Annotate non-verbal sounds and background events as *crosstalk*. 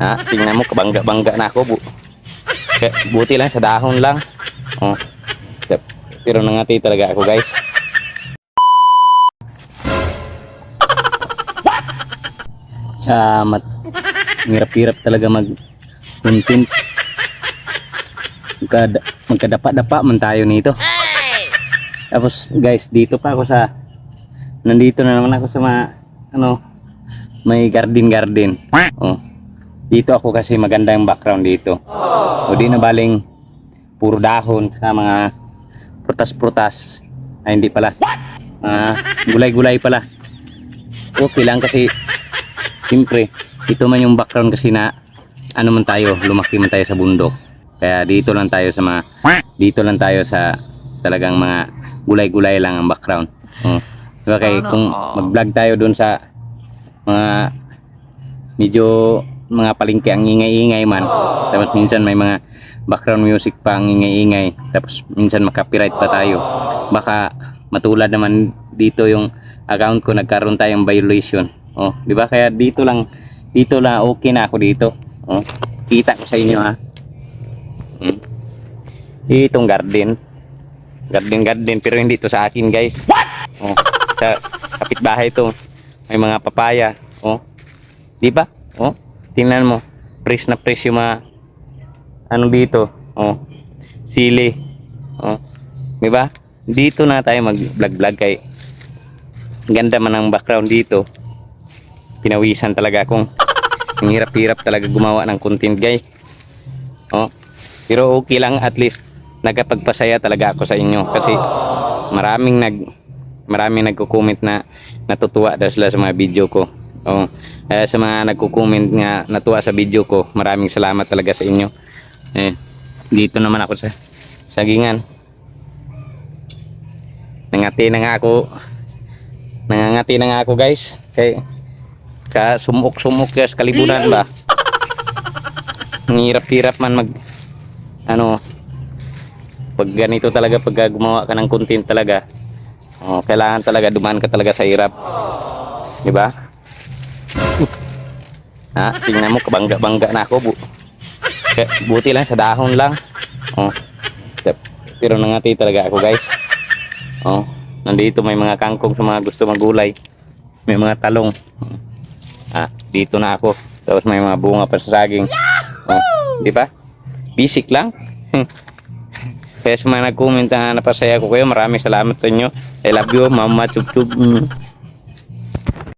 Ha? Tingnan mo, kabangga-bangga na ako. Bu buti lang, sa dahon lang. Oh. Pero nangati talaga ako, guys. Samat. Hirap-hirap talaga mag content. Magkada, magkadapa-dapa man tayo nito. Tapos guys, dito pa ako sa nandito na naman ako sa mga ano may garden garden. Oh. Dito ako kasi maganda yung background dito. O di na baling puro dahon sa mga prutas-prutas. Ay hindi pala. Mga gulay-gulay pala. Okay lang kasi siyempre ito man yung background kasi na ano man tayo, lumaki man tayo sa bundok. Kaya dito lang tayo sa mga dito lang tayo sa talagang mga gulay-gulay lang ang background. Oh. Diba kay kung mag-vlog tayo doon sa mga medyo mga palengke ang ingay-ingay man. Tapos minsan may mga background music pa ang ingay-ingay. Tapos minsan makapiright pa tayo. Baka matulad naman dito yung account ko nagkaroon tayong violation. Oh, di ba? Kaya dito lang dito lang okay na ako dito. Oh, kita ko sa inyo ha. Hmm. Itong garden. Garden garden pero hindi to sa akin, guys. Oh, sa kapitbahay to. May mga papaya. Oh. Di ba? Oh. Tingnan mo. Fresh na fresh yung mga ano dito. Oh. Sili. Oh. Di ba? Dito na tayo mag-vlog-vlog kay ganda man ang background dito. Pinawisan talaga akong ang hirap-hirap talaga gumawa ng content guys. Oh. Pero okay lang at least nagkapagpasaya talaga ako sa inyo kasi maraming nag maraming nagko-comment na natutuwa daw sila sa mga video ko. Oh, eh, sa mga nagko-comment nga natuwa sa video ko, maraming salamat talaga sa inyo. Eh, dito naman ako sa sagingan. Nangati na nga ako. Nangangati na nga ako, guys. Kay ka sumuk-sumuk ya sa kalibunan ba. *laughs* Hirap-hirap man mag ano pag ganito talaga pag gumawa ka ng content talaga oh, kailangan talaga dumaan ka talaga sa hirap. Di ba? Ha? Tingnan mo kabangga-bangga na ako bu buti lang sa dahon lang. Oh. Pero nangati talaga ako guys. Oh nandito may mga kangkong sa mga gusto magulay may mga talong. Ah dito na ako. Tapos may mga bunga pa sa saging. Oh, di ba? Basic lang *laughs* kaya sa mga nag-comment na napasaya ko kayo maraming salamat sa inyo I love you mama chup Mm.